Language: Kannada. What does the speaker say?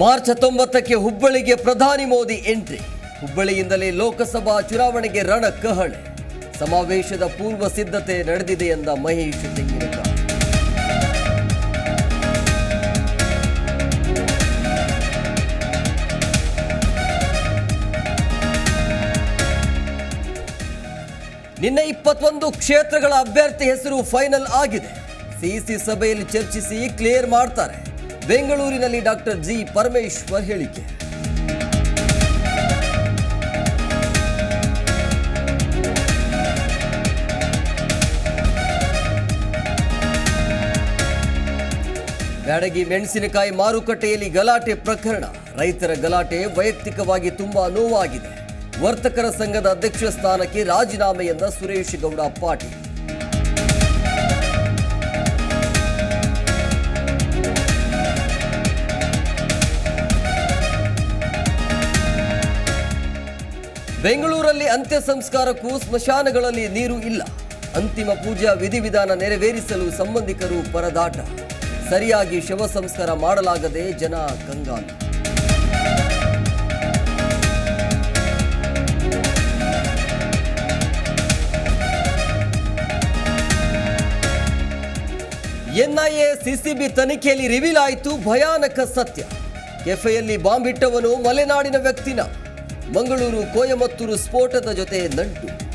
ಮಾರ್ಚ್ ಹತ್ತೊಂಬತ್ತಕ್ಕೆ ಹುಬ್ಬಳ್ಳಿಗೆ ಪ್ರಧಾನಿ ಮೋದಿ ಎಂಟ್ರಿ. ಹುಬ್ಬಳ್ಳಿಯಿಂದಲೇ ಲೋಕಸಭಾ ಚುನಾವಣೆಗೆ ರಣ ಕಹಳೆ ಸಮಾವೇಶದ ಪೂರ್ವ ಸಿದ್ಧತೆ ನಡೆದಿದೆ ಎಂದ ಮಹೇಶ್ ತೆಂಗಿನಕ ನಿನ್ನೆ ಇಪ್ಪತ್ತೊಂದು ಕ್ಷೇತ್ರಗಳ ಅಭ್ಯರ್ಥಿ ಹೆಸರು ಫೈನಲ್ ಆಗಿದೆ. ಸಿಸಿ ಸಭೆಯಲ್ಲಿ ಚರ್ಚಿಸಿ ಕ್ಲಿಯರ್ ಮಾಡ್ತಾರೆ. ಬೆಂಗಳೂರಿನಲ್ಲಿ ಡಾಕ್ಟರ್ ಜಿ ಪರಮೇಶ್ವರ್ ಹೇಳಿಕೆ. ಬ್ಯಾಡಗಿ ಮೆಣಸಿನಕಾಯಿ ಮಾರುಕಟ್ಟೆಯಲ್ಲಿ ಗಲಾಟೆ ಪ್ರಕರಣ. ರೈತರ ಗಲಾಟೆ ವೈಯಕ್ತಿಕವಾಗಿ ತುಂಬಾ ನೋವಾಗಿದೆ. ವರ್ತಕರ ಸಂಘದ ಅಧ್ಯಕ್ಷ ಸ್ಥಾನಕ್ಕೆ ರಾಜೀನಾಮೆ ಎಂದ ಸುರೇಶ್ ಗೌಡ ಪಾಟೀಲ್. ಬೆಂಗಳೂರಲ್ಲಿ ಅಂತ್ಯ ಸಂಸ್ಕಾರಕ್ಕೂ ಸ್ಮಶಾನಗಳಲ್ಲಿ ನೀರು ಇಲ್ಲ. ಅಂತಿಮ ಪೂಜಾ ವಿಧಿವಿಧಾನ ನೆರವೇರಿಸಲು ಸಂಬಂಧಿಕರು ಪರದಾಟ. ಸರಿಯಾಗಿ ಶವ ಸಂಸ್ಕಾರ ಮಾಡಲಾಗದೆ ಜನ ಕಂಗಾಲು. ಎನ್ಐಎ ಸಿಸಿಬಿ ತನಿಖೆಯಲ್ಲಿ ರಿವೀಲ್ ಆಯಿತು ಭಯಾನಕ ಸತ್ಯ. ಕೆಫೆಯಲ್ಲಿ ಬಾಂಬ್ ಇಟ್ಟವನು ಮಲೆನಾಡಿನ ವ್ಯಕ್ತಿನ. ಮಂಗಳೂರು ಕೋಯಮತ್ತೂರು ಸ್ಫೋಟದ ಜೊತೆ ನಂಟು.